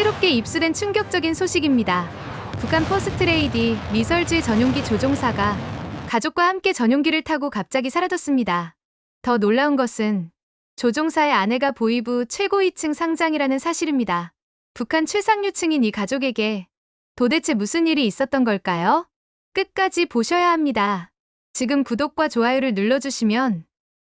새롭게 입수된 충격적인 소식입니다. 북한 퍼스트레이디 리설즈 전용기 조종사가 가족과 함께 전용기를 타고 갑자기 사라졌습니다. 더 놀라운 것은 조종사의 아내가 보이부 최고 2층 상장이라는 사실입니다. 북한 최상류층인 이 가족에게 도대체 무슨 일이 있었던 걸까요? 끝까지 보셔야 합니다. 지금 구독과 좋아요를 눌러주시면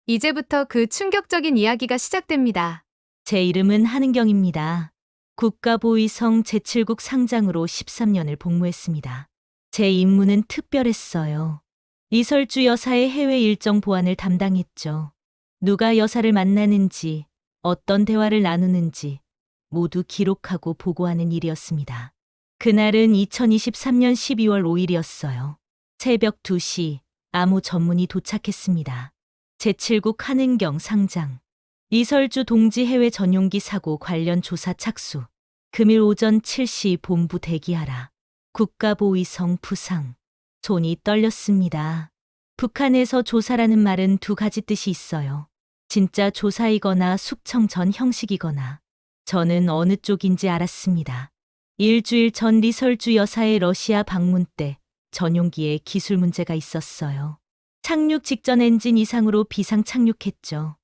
이제부터 그 충격적인 이야기가 시작됩니다. 제 이름은 한은경입니다. 국가보위성 제7국 상장으로 13년을 복무했습니다. 제 임무는 특별했어요. 이설주 여사의 해외 일정 보안을 담당했죠. 누가 여사를 만나는지, 어떤 대화를 나누는지 모두 기록하고 보고하는 일이었습니다. 그날은 2023년 12월 5일이었어요. 새벽 2시 아무 전문이 도착했습니다. 제7국 한은경 상장. 이설주 동지 해외 전용기 사고 관련 조사 착수. 금일 오전 7시 본부 대기하라. 국가보위성 부상. 손이 떨렸습니다. 북한에서 조사라는 말은 두 가지 뜻이 있어요. 진짜 조사이거나 숙청 전 형식이거나. 저는 어느 쪽인지 알았습니다. 일주일 전 리설주 여사의 러시아 방문 때 전용기에 기술 문제가 있었어요. 착륙 직전 엔진 이상으로 비상 착륙했죠.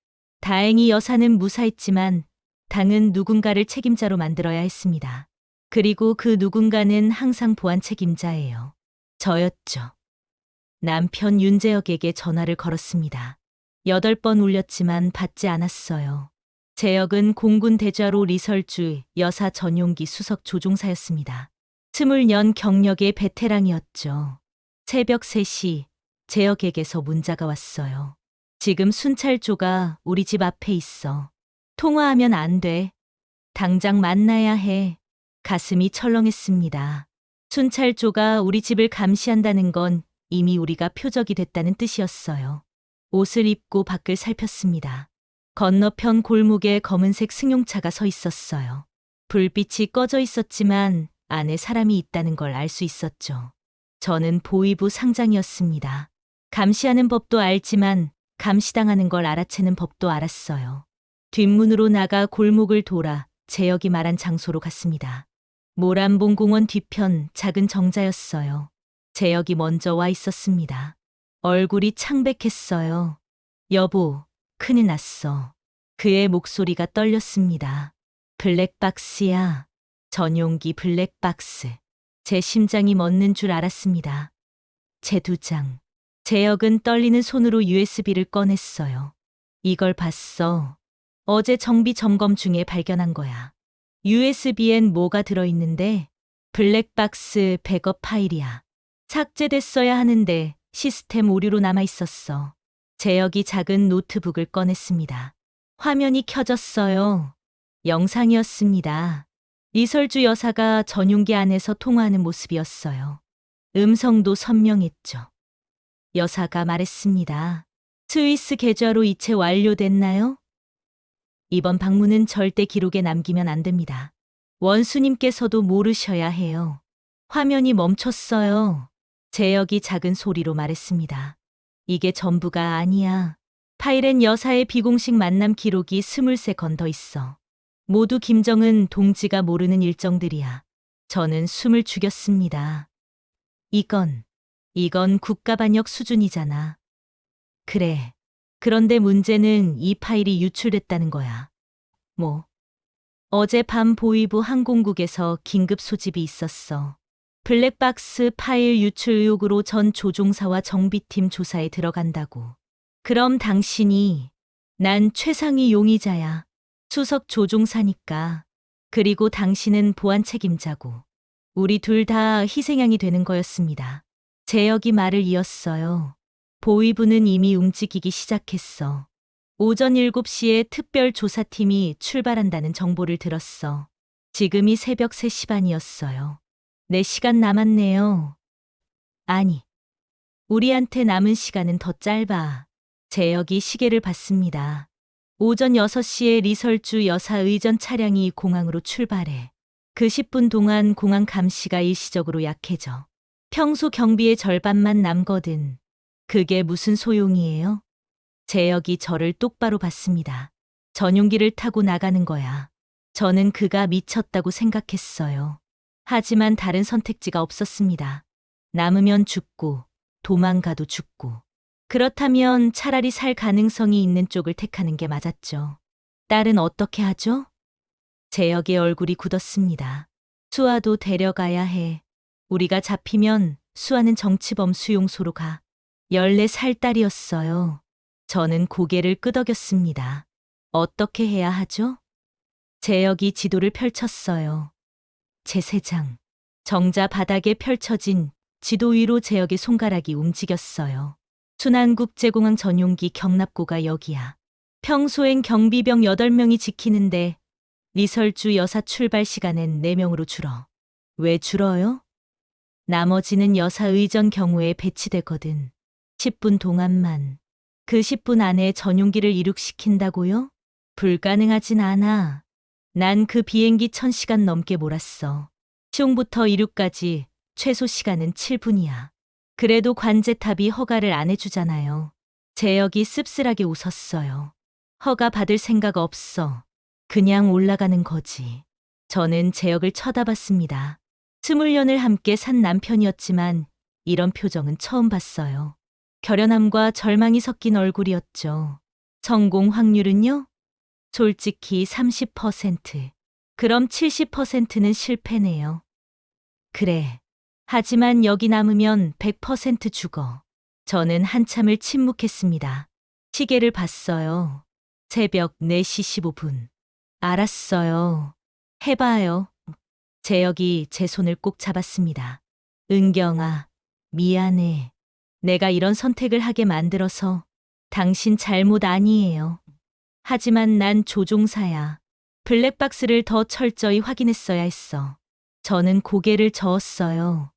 다행히 여사는 무사했지만 당은 누군가를 책임자로 만들어야 했습니다. 그리고 그 누군가는 항상 보안 책임자예요. 저였죠. 남편 윤재혁에게 전화를 걸었습니다. 여덟 번 울렸지만 받지 않았어요. 재혁은 공군 대좌로 리설주 여사 전용기 수석 조종사였습니다. 스물 년 경력의 베테랑이었죠. 새벽 3시 재혁에게서 문자가 왔어요. 지금 순찰조가 우리 집 앞에 있어. 통화하면 안 돼. 당장 만나야 해. 가슴이 철렁했습니다. 순찰조가 우리 집을 감시한다는 건 이미 우리가 표적이 됐다는 뜻이었어요. 옷을 입고 밖을 살폈습니다. 건너편 골목에 검은색 승용차가 서 있었어요. 불빛이 꺼져 있었지만 안에 사람이 있다는 걸 알 수 있었죠. 저는 보위부 상장이었습니다. 감시하는 법도 알지만 감시당하는 걸 알아채는 법도 알았어요. 뒷문으로 나가 골목을 돌아 재혁이 말한 장소로 갔습니다. 모란봉 공원 뒤편 작은 정자였어요. 재혁이 먼저 와 있었습니다. 얼굴이 창백했어요. 여보, 큰일 났어. 그의 목소리가 떨렸습니다. 블랙박스야. 전용기 블랙박스. 제 심장이 멎는 줄 알았습니다. 제 두 장. 재혁은 떨리는 손으로 USB를 꺼냈어요. 이걸 봤어. 어제 정비 점검 중에 발견한 거야. USB엔 뭐가 들어있는데 블랙박스 백업 파일이야. 삭제됐어야 하는데 시스템 오류로 남아 있었어. 재혁이 작은 노트북을 꺼냈습니다. 화면이 켜졌어요. 영상이었습니다. 이설주 여사가 전용기 안에서 통화하는 모습이었어요. 음성도 선명했죠. 여사가 말했습니다. 스위스 계좌로 이체 완료됐나요? 이번 방문은 절대 기록에 남기면 안 됩니다. 원수님께서도 모르셔야 해요. 화면이 멈췄어요. 재혁이 작은 소리로 말했습니다. 이게 전부가 아니야. 파일엔 여사의 비공식 만남 기록이 스물세 건더 있어. 모두 김정은 동지가 모르는 일정들이야. 저는 숨을 죽였습니다. 이건, 이건 국가반역 수준이잖아. 그래. 그런데 문제는 이 파일이 유출됐다는 거야. 뭐. 어젯밤 보위부 항공국에서 긴급 소집이 있었어. 블랙박스 파일 유출 의혹으로 전 조종사와 정비팀 조사에 들어간다고. 그럼 당신이 난 최상위 용의자야. 수석 조종사니까. 그리고 당신은 보안 책임자고. 우리 둘 다 희생양이 되는 거였습니다. 재혁이 말을 이었어요. 보위부는 이미 움직이기 시작했어. 오전 7시에 특별 조사팀이 출발한다는 정보를 들었어. 지금이 새벽 3시 반이었어요. 4시간 남았네요. 아니, 우리한테 남은 시간은 더 짧아. 재혁이 시계를 봤습니다. 오전 6시에 리설주 여사 의전 차량이 공항으로 출발해. 그 10분 동안 공항 감시가 일시적으로 약해져. 평소 경비의 절반만 남거든. 그게 무슨 소용이에요? 재혁이 저를 똑바로 봤습니다. 전용기를 타고 나가는 거야. 저는 그가 미쳤다고 생각했어요. 하지만 다른 선택지가 없었습니다. 남으면 죽고, 도망가도 죽고. 그렇다면 차라리 살 가능성이 있는 쪽을 택하는 게 맞았죠. 딸은 어떻게 하죠? 재혁의 얼굴이 굳었습니다. 수아도 데려가야 해. 우리가 잡히면 수아는 정치범 수용소로 가. 14살 딸이었어요. 저는 고개를 끄덕였습니다. 어떻게 해야 하죠? 재혁이 지도를 펼쳤어요. 제 세장. 정자 바닥에 펼쳐진 지도 위로 재혁의 손가락이 움직였어요. 순안국제공항 전용기 경납고가 여기야. 평소엔 경비병 8명이 지키는데 리설주 여사 출발 시간엔 4명으로 줄어. 왜 줄어요? 나머지는 여사 의전 경우에 배치되거든. 10분 동안만. 그 10분 안에 전용기를 이륙시킨다고요? 불가능하진 않아. 난 그 비행기 1000시간 넘게 몰았어. 시용부터 이륙까지 최소 시간은 7분이야. 그래도 관제탑이 허가를 안 해주잖아요. 재혁이 씁쓸하게 웃었어요. 허가 받을 생각 없어. 그냥 올라가는 거지. 저는 재혁을 쳐다봤습니다. 스물 년을 함께 산 남편이었지만 이런 표정은 처음 봤어요. 결연함과 절망이 섞인 얼굴이었죠. 성공 확률은요? 솔직히 30%. 그럼 70%는 실패네요. 그래. 하지만 여기 남으면 100% 죽어. 저는 한참을 침묵했습니다. 시계를 봤어요. 새벽 4시 15분. 알았어요. 해봐요. 재혁이 제 손을 꼭 잡았습니다. 은경아, 미안해. 내가 이런 선택을 하게 만들어서 당신 잘못 아니에요. 하지만 난 조종사야. 블랙박스를 더 철저히 확인했어야 했어. 저는 고개를 저었어요.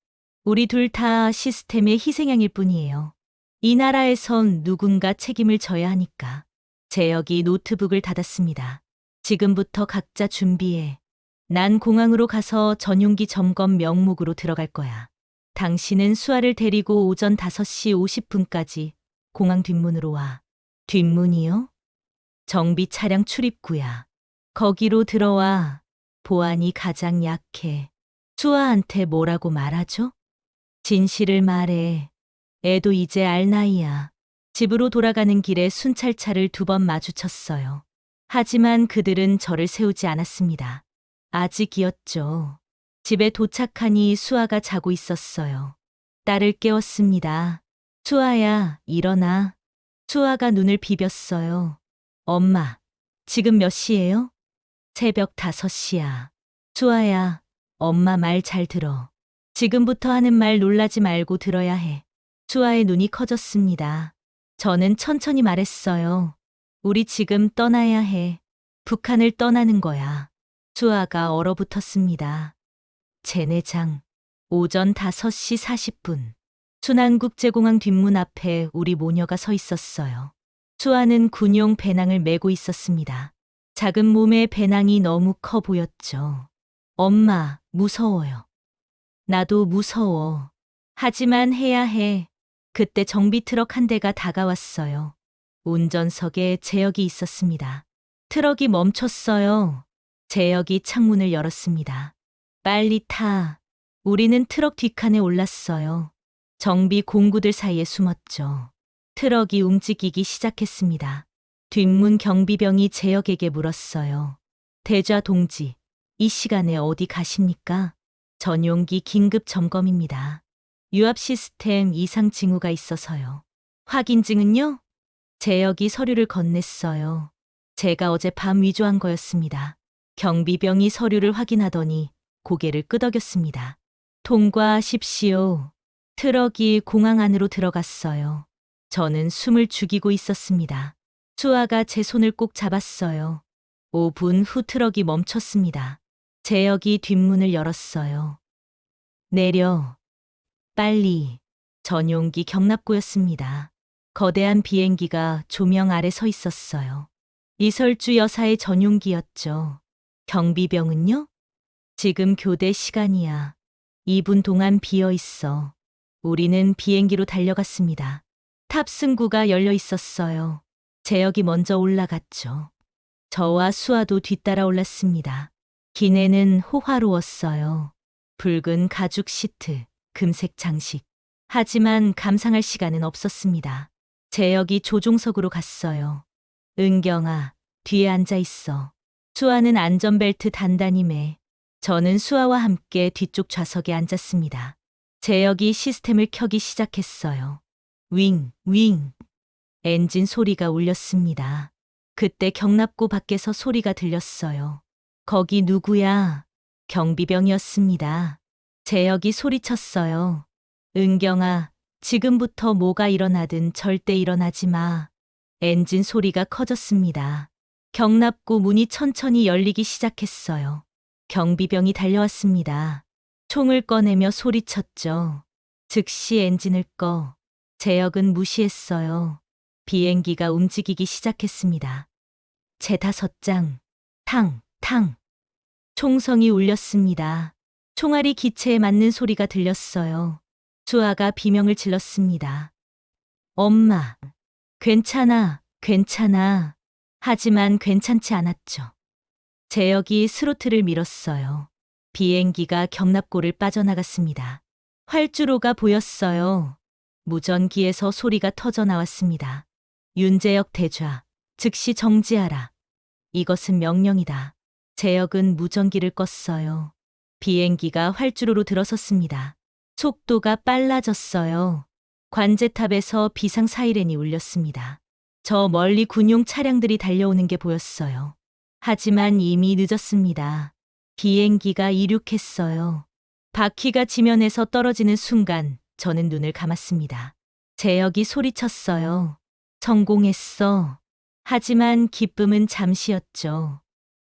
우리 둘 다 시스템의 희생양일 뿐이에요. 이 나라에선 누군가 책임을 져야 하니까. 재혁이 노트북을 닫았습니다. 지금부터 각자 준비해. 난 공항으로 가서 전용기 점검 명목으로 들어갈 거야. 당신은 수아를 데리고 오전 5시 50분까지 공항 뒷문으로 와. 뒷문이요? 정비 차량 출입구야. 거기로 들어와. 보안이 가장 약해. 수아한테 뭐라고 말하죠? 진실을 말해. 애도 이제 알 나이야. 집으로 돌아가는 길에 순찰차를 두 번 마주쳤어요. 하지만 그들은 저를 세우지 않았습니다. 아직이었죠. 집에 도착하니 수아가 자고 있었어요. 딸을 깨웠습니다. 수아야, 일어나. 수아가 눈을 비볐어요. 엄마, 지금 몇 시예요? 새벽 5시야. 수아야, 엄마 말 잘 들어. 지금부터 하는 말 놀라지 말고 들어야 해. 수아의 눈이 커졌습니다. 저는 천천히 말했어요. 우리 지금 떠나야 해. 북한을 떠나는 거야. 수아가 얼어붙었습니다. 제내장. 오전 5시 40분. 순안국제공항 뒷문 앞에 우리 모녀가 서 있었어요. 수아는 군용 배낭을 메고 있었습니다. 작은 몸에 배낭이 너무 커 보였죠. 엄마, 무서워요. 나도 무서워. 하지만 해야 해. 그때 정비 트럭 한 대가 다가왔어요. 운전석에 재혁이 있었습니다. 트럭이 멈췄어요. 재혁이 창문을 열었습니다. 빨리 타. 우리는 트럭 뒷칸에 올랐어요. 정비 공구들 사이에 숨었죠. 트럭이 움직이기 시작했습니다. 뒷문 경비병이 재혁에게 물었어요. 대좌 동지, 이 시간에 어디 가십니까? 전용기 긴급 점검입니다. 유압 시스템 이상 징후가 있어서요. 확인증은요? 재혁이 서류를 건넸어요. 제가 어제 밤 위조한 거였습니다. 경비병이 서류를 확인하더니 고개를 끄덕였습니다. 통과하십시오. 트럭이 공항 안으로 들어갔어요. 저는 숨을 죽이고 있었습니다. 수아가 제 손을 꼭 잡았어요. 5분 후 트럭이 멈췄습니다. 재혁이 뒷문을 열었어요. 내려. 빨리. 전용기 경납고였습니다. 거대한 비행기가 조명 아래 서 있었어요. 이설주 여사의 전용기였죠. 경비병은요? 지금 교대 시간이야. 2분 동안 비어 있어. 우리는 비행기로 달려갔습니다. 탑승구가 열려 있었어요. 재혁이 먼저 올라갔죠. 저와 수아도 뒤따라 올랐습니다. 기내는 호화로웠어요. 붉은 가죽 시트, 금색 장식. 하지만 감상할 시간은 없었습니다. 재혁이 조종석으로 갔어요. 은경아, 뒤에 앉아 있어. 수아는 안전벨트 단단히 매. 저는 수아와 함께 뒤쪽 좌석에 앉았습니다. 재혁이 시스템을 켜기 시작했어요. 윙, 윙. 엔진 소리가 울렸습니다. 그때 경납고 밖에서 소리가 들렸어요. 거기 누구야? 경비병이었습니다. 재혁이 소리쳤어요. 은경아, 지금부터 뭐가 일어나든 절대 일어나지 마. 엔진 소리가 커졌습니다. 경납고 문이 천천히 열리기 시작했어요. 경비병이 달려왔습니다. 총을 꺼내며 소리쳤죠. 즉시 엔진을 꺼. 재혁은 무시했어요. 비행기가 움직이기 시작했습니다. 제 다섯 장, 탕, 탕. 총성이 울렸습니다. 총알이 기체에 맞는 소리가 들렸어요. 수아가 비명을 질렀습니다. 엄마, 괜찮아, 괜찮아. 하지만 괜찮지 않았죠. 재혁이 스로틀을 밀었어요. 비행기가 경납고를 빠져나갔습니다. 활주로가 보였어요. 무전기에서 소리가 터져 나왔습니다. 윤재혁 대좌, 즉시 정지하라. 이것은 명령이다. 재혁은 무전기를 껐어요. 비행기가 활주로로 들어섰습니다. 속도가 빨라졌어요. 관제탑에서 비상 사이렌이 울렸습니다. 저 멀리 군용 차량들이 달려오는 게 보였어요. 하지만 이미 늦었습니다. 비행기가 이륙했어요. 바퀴가 지면에서 떨어지는 순간 저는 눈을 감았습니다. 재혁이 소리쳤어요. 성공했어. 하지만 기쁨은 잠시였죠.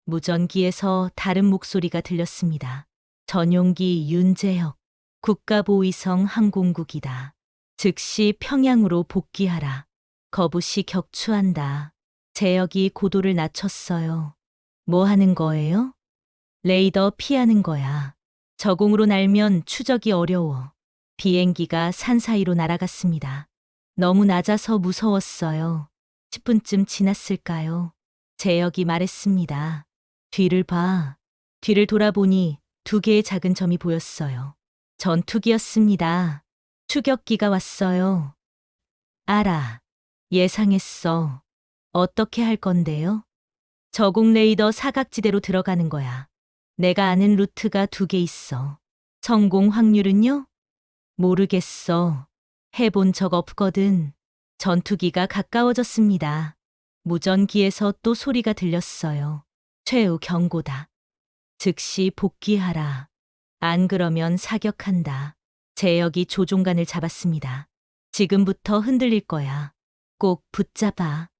무전기에서 다른 목소리가 들렸습니다. 전용기 윤재혁, 국가보위성 항공국이다. 즉시 평양으로 복귀하라. 거부시 격추한다. 재혁이 고도를 낮췄어요. 뭐 하는 거예요? 레이더 피하는 거야. 저공으로 날면 추적이 어려워. 비행기가 산 사이로 날아갔습니다. 너무 낮아서 무서웠어요. 10분쯤 지났을까요? 재혁이 말했습니다. 뒤를 봐. 뒤를 돌아보니 두 개의 작은 점이 보였어요. 전투기였습니다. 추격기가 왔어요. 알아. 예상했어. 어떻게 할 건데요? 저공 레이더 사각지대로 들어가는 거야. 내가 아는 루트가 두 개 있어. 성공 확률은요? 모르겠어. 해본 적 없거든. 전투기가 가까워졌습니다. 무전기에서 또 소리가 들렸어요. 최후 경고다. 즉시 복귀하라. 안 그러면 사격한다. 재혁이 조종관을 잡았습니다. 지금부터 흔들릴 거야. 꼭 붙잡아.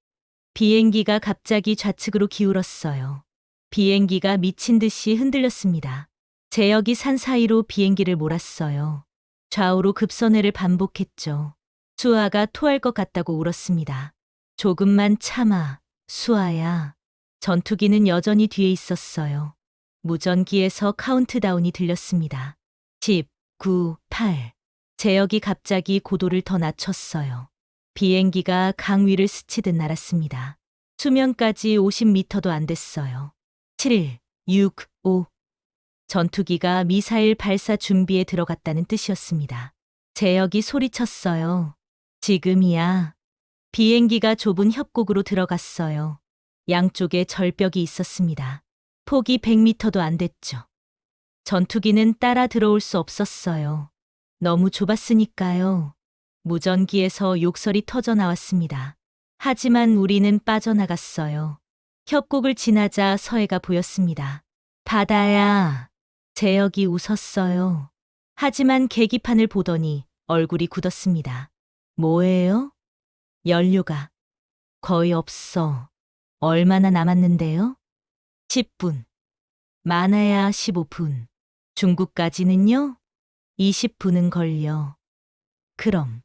비행기가 갑자기 좌측으로 기울었어요. 비행기가 미친 듯이 흔들렸습니다. 재혁이 산 사이로 비행기를 몰았어요. 좌우로 급선회를 반복했죠. 수아가 토할 것 같다고 울었습니다. 조금만 참아, 수아야. 전투기는 여전히 뒤에 있었어요. 무전기에서 카운트다운이 들렸습니다. 10, 9, 8. 재혁이 갑자기 고도를 더 낮췄어요. 비행기가 강 위를 스치듯 날았습니다. 수면까지 50m도 안 됐어요. 7, 6, 5. 전투기가 미사일 발사 준비에 들어갔다는 뜻이었습니다. 재혁이 소리쳤어요. 지금이야. 비행기가 좁은 협곡으로 들어갔어요. 양쪽에 절벽이 있었습니다. 폭이 100m도 안 됐죠. 전투기는 따라 들어올 수 없었어요. 너무 좁았으니까요. 무전기에서 욕설이 터져 나왔습니다. 하지만 우리는 빠져나갔어요. 협곡을 지나자 서해가 보였습니다. 바다야. 재혁이 웃었어요. 하지만 계기판을 보더니 얼굴이 굳었습니다. 뭐예요? 연료가 거의 없어. 얼마나 남았는데요? 10분. 많아야 15분. 중국까지는요? 20분은 걸려. 그럼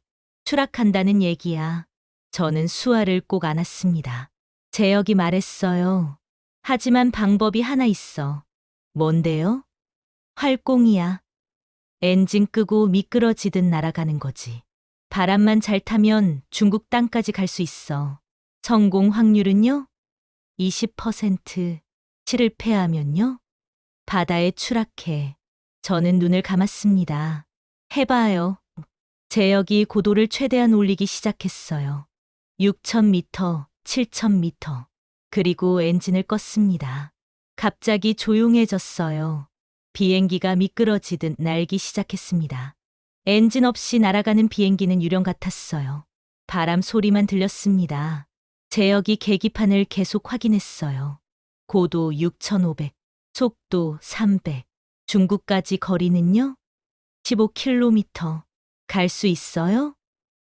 추락한다는 얘기야. 저는 수아를 꼭 안았습니다. 재혁이 말했어요. 하지만 방법이 하나 있어. 뭔데요? 활공이야. 엔진 끄고 미끄러지듯 날아가는 거지. 바람만 잘 타면 중국 땅까지 갈 수 있어. 성공 확률은요? 20% 실패하면요? 바다에 추락해. 저는 눈을 감았습니다. 해봐요. 제역이 고도를 최대한 올리기 시작했어요. 6,000m, 7,000m. 그리고 엔진을 껐습니다. 갑자기 조용해졌어요. 비행기가 미끄러지듯 날기 시작했습니다. 엔진 없이 날아가는 비행기는 유령 같았어요. 바람 소리만 들렸습니다. 제역이 계기판을 계속 확인했어요. 고도 6,500, 속도 300. 중국까지 거리는요? 15km. 갈 수 있어요?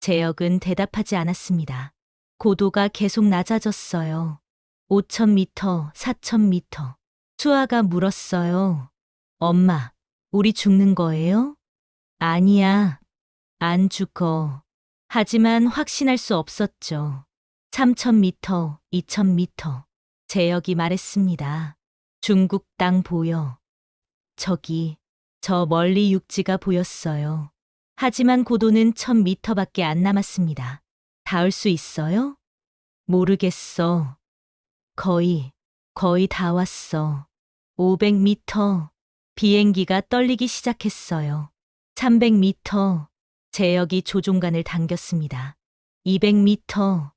제역은 대답하지 않았습니다. 고도가 계속 낮아졌어요. 5,000m, 4,000m. 수아가 물었어요. 엄마, 우리 죽는 거예요? 아니야. 안 죽어. 하지만 확신할 수 없었죠. 3,000m, 2,000m. 제역이 말했습니다. 중국 땅 보여. 저기, 저 멀리 육지가 보였어요. 하지만 고도는 1000m밖에 안 남았습니다. 닿을 수 있어요? 모르겠어. 거의, 거의 다 왔어. 500m. 비행기가 떨리기 시작했어요. 300m. 제역이 조종간을 당겼습니다. 200m.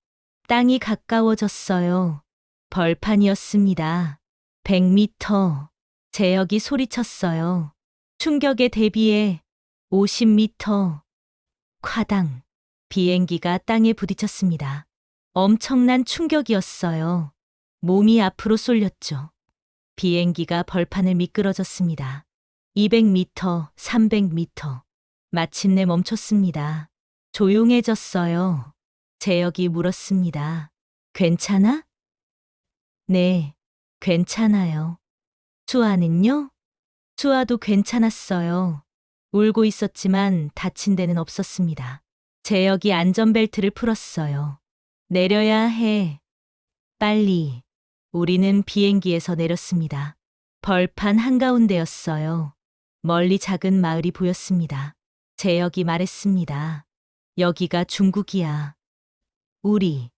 땅이 가까워졌어요. 벌판이었습니다. 100m. 제역이 소리쳤어요. 충격에 대비해 50m. 콰당. 비행기가 땅에 부딪혔습니다. 엄청난 충격이었어요. 몸이 앞으로 쏠렸죠. 비행기가 벌판을 미끄러졌습니다. 200m, 300m. 마침내 멈췄습니다. 조용해졌어요. 제역이 물었습니다. 괜찮아? 네, 괜찮아요. 수아는요? 수아도 괜찮았어요. 울고 있었지만 다친 데는 없었습니다. 제역이 안전벨트를 풀었어요. 내려야 해. 빨리. 우리는 비행기에서 내렸습니다. 벌판 한가운데였어요. 멀리 작은 마을이 보였습니다. 제역이 말했습니다. 여기가 중국이야. 우리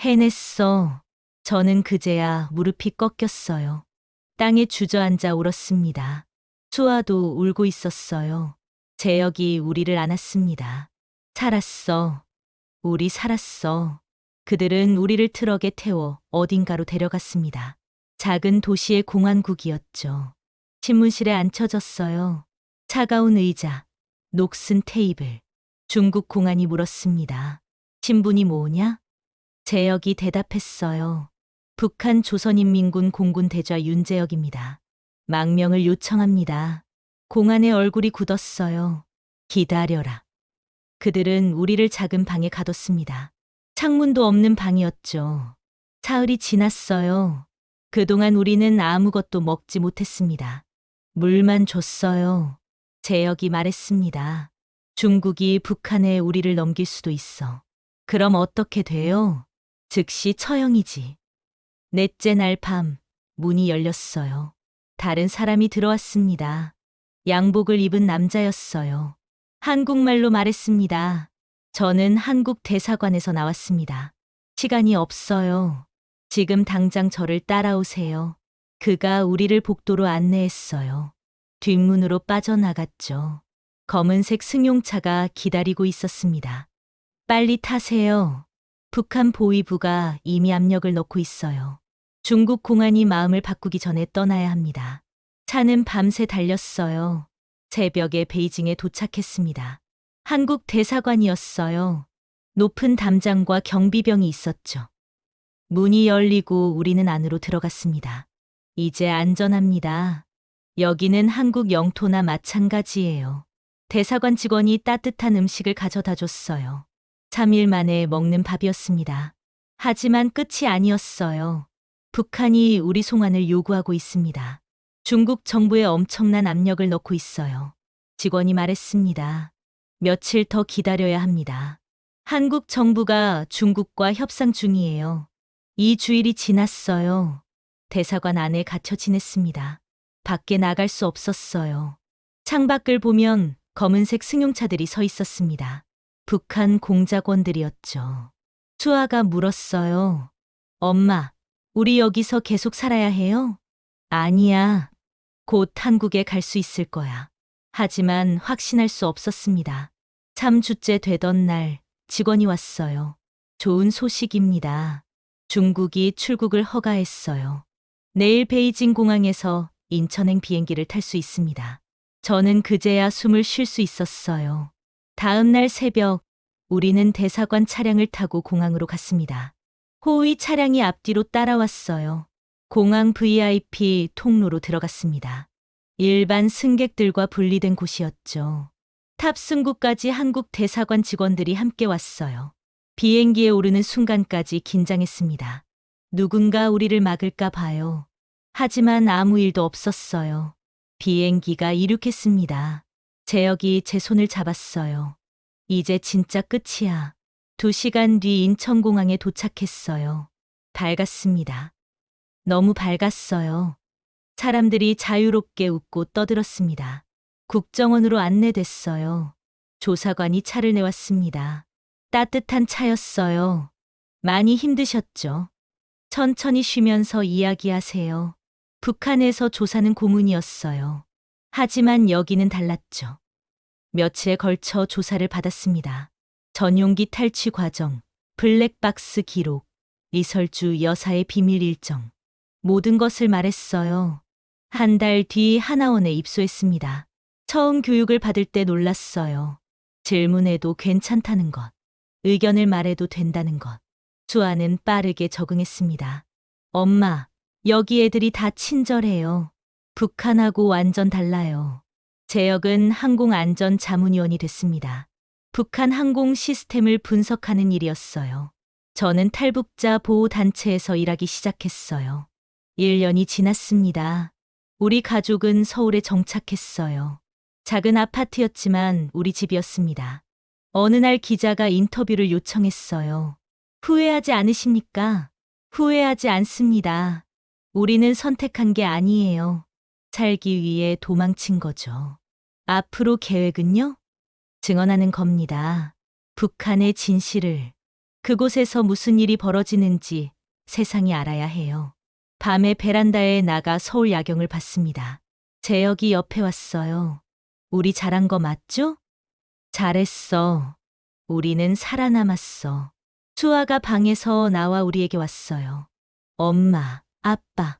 해냈어. 저는 그제야 무릎이 꺾였어요. 땅에 주저앉아 울었습니다. 수아도 울고 있었어요. 제역이 우리를 안았습니다. 살았어. 우리 살았어. 그들은 우리를 트럭에 태워 어딘가로 데려갔습니다. 작은 도시의 공항국이었죠. 신문실에 앉혀졌어요. 차가운 의자, 녹슨 테이블. 중국 공안이 물었습니다. 신분이 뭐냐? 제역이 대답했어요. 북한 조선인민군 공군 대좌 윤재혁입니다. 망명을 요청합니다. 공안의 얼굴이 굳었어요. 기다려라. 그들은 우리를 작은 방에 가뒀습니다. 창문도 없는 방이었죠. 사흘이 지났어요. 그동안 우리는 아무것도 먹지 못했습니다. 물만 줬어요. 제역이 말했습니다. 중국이 북한에 우리를 넘길 수도 있어. 그럼 어떻게 돼요? 즉시 처형이지. 넷째 날 밤, 문이 열렸어요. 다른 사람이 들어왔습니다. 양복을 입은 남자였어요. 한국말로 말했습니다. 저는 한국 대사관에서 나왔습니다. 시간이 없어요. 지금 당장 저를 따라오세요. 그가 우리를 복도로 안내했어요. 뒷문으로 빠져나갔죠. 검은색 승용차가 기다리고 있었습니다. 빨리 타세요. 북한 보위부가 이미 압력을 넣고 있어요. 중국 공안이 마음을 바꾸기 전에 떠나야 합니다. 차는 밤새 달렸어요. 새벽에 베이징에 도착했습니다. 한국 대사관이었어요. 높은 담장과 경비병이 있었죠. 문이 열리고 우리는 안으로 들어갔습니다. 이제 안전합니다. 여기는 한국 영토나 마찬가지예요. 대사관 직원이 따뜻한 음식을 가져다 줬어요. 3일 만에 먹는 밥이었습니다. 하지만 끝이 아니었어요. 북한이 우리 송환을 요구하고 있습니다. 중국 정부에 엄청난 압력을 넣고 있어요. 직원이 말했습니다. 며칠 더 기다려야 합니다. 한국 정부가 중국과 협상 중이에요. 이 주일이 지났어요. 대사관 안에 갇혀 지냈습니다. 밖에 나갈 수 없었어요. 창밖을 보면 검은색 승용차들이 서 있었습니다. 북한 공작원들이었죠. 수아가 물었어요. 엄마, 우리 여기서 계속 살아야 해요? 아니야. 곧 한국에 갈 수 있을 거야. 하지만 확신할 수 없었습니다. 참 주째 되던 날 직원이 왔어요. 좋은 소식입니다. 중국이 출국을 허가했어요. 내일 베이징 공항에서 인천행 비행기를 탈 수 있습니다. 저는 그제야 숨을 쉴 수 있었어요. 다음 날 새벽, 우리는 대사관 차량을 타고 공항으로 갔습니다. 호의 차량이 앞뒤로 따라왔어요. 공항 VIP 통로로 들어갔습니다. 일반 승객들과 분리된 곳이었죠. 탑승구까지 한국 대사관 직원들이 함께 왔어요. 비행기에 오르는 순간까지 긴장했습니다. 누군가 우리를 막을까 봐요. 하지만 아무 일도 없었어요. 비행기가 이륙했습니다. 재혁이 제 손을 잡았어요. 이제 진짜 끝이야. 두 시간 뒤 인천공항에 도착했어요. 밝았습니다. 너무 밝았어요. 사람들이 자유롭게 웃고 떠들었습니다. 국정원으로 안내됐어요. 조사관이 차를 내왔습니다. 따뜻한 차였어요. 많이 힘드셨죠? 천천히 쉬면서 이야기하세요. 북한에서 조사는 고문이었어요. 하지만 여기는 달랐죠. 며칠에 걸쳐 조사를 받았습니다. 전용기 탈취 과정, 블랙박스 기록, 이설주 여사의 비밀 일정. 모든 것을 말했어요. 한 달 뒤 하나원에 입소했습니다. 처음 교육을 받을 때 놀랐어요. 질문해도 괜찮다는 것. 의견을 말해도 된다는 것. 수아는 빠르게 적응했습니다. 엄마, 여기 애들이 다 친절해요. 북한하고 완전 달라요. 재혁은 항공안전자문위원이 됐습니다. 북한 항공 시스템을 분석하는 일이었어요. 저는 탈북자 보호단체에서 일하기 시작했어요. 1년이 지났습니다. 우리 가족은 서울에 정착했어요. 작은 아파트였지만 우리 집이었습니다. 어느 날 기자가 인터뷰를 요청했어요. 후회하지 않으십니까? 후회하지 않습니다. 우리는 선택한 게 아니에요. 살기 위해 도망친 거죠. 앞으로 계획은요? 증언하는 겁니다. 북한의 진실을. 그곳에서 무슨 일이 벌어지는지 세상이 알아야 해요. 밤에 베란다에 나가 서울 야경을 봤습니다. 재혁이 옆에 왔어요. 우리 잘한 거 맞죠? 잘했어. 우리는 살아남았어. 수아가 방에서 나와 우리에게 왔어요. 엄마, 아빠.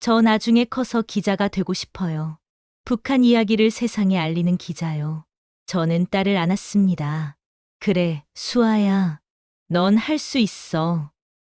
저 나중에 커서 기자가 되고 싶어요. 북한 이야기를 세상에 알리는 기자요. 저는 딸을 안았습니다. 그래, 수아야. 넌 할 수 있어.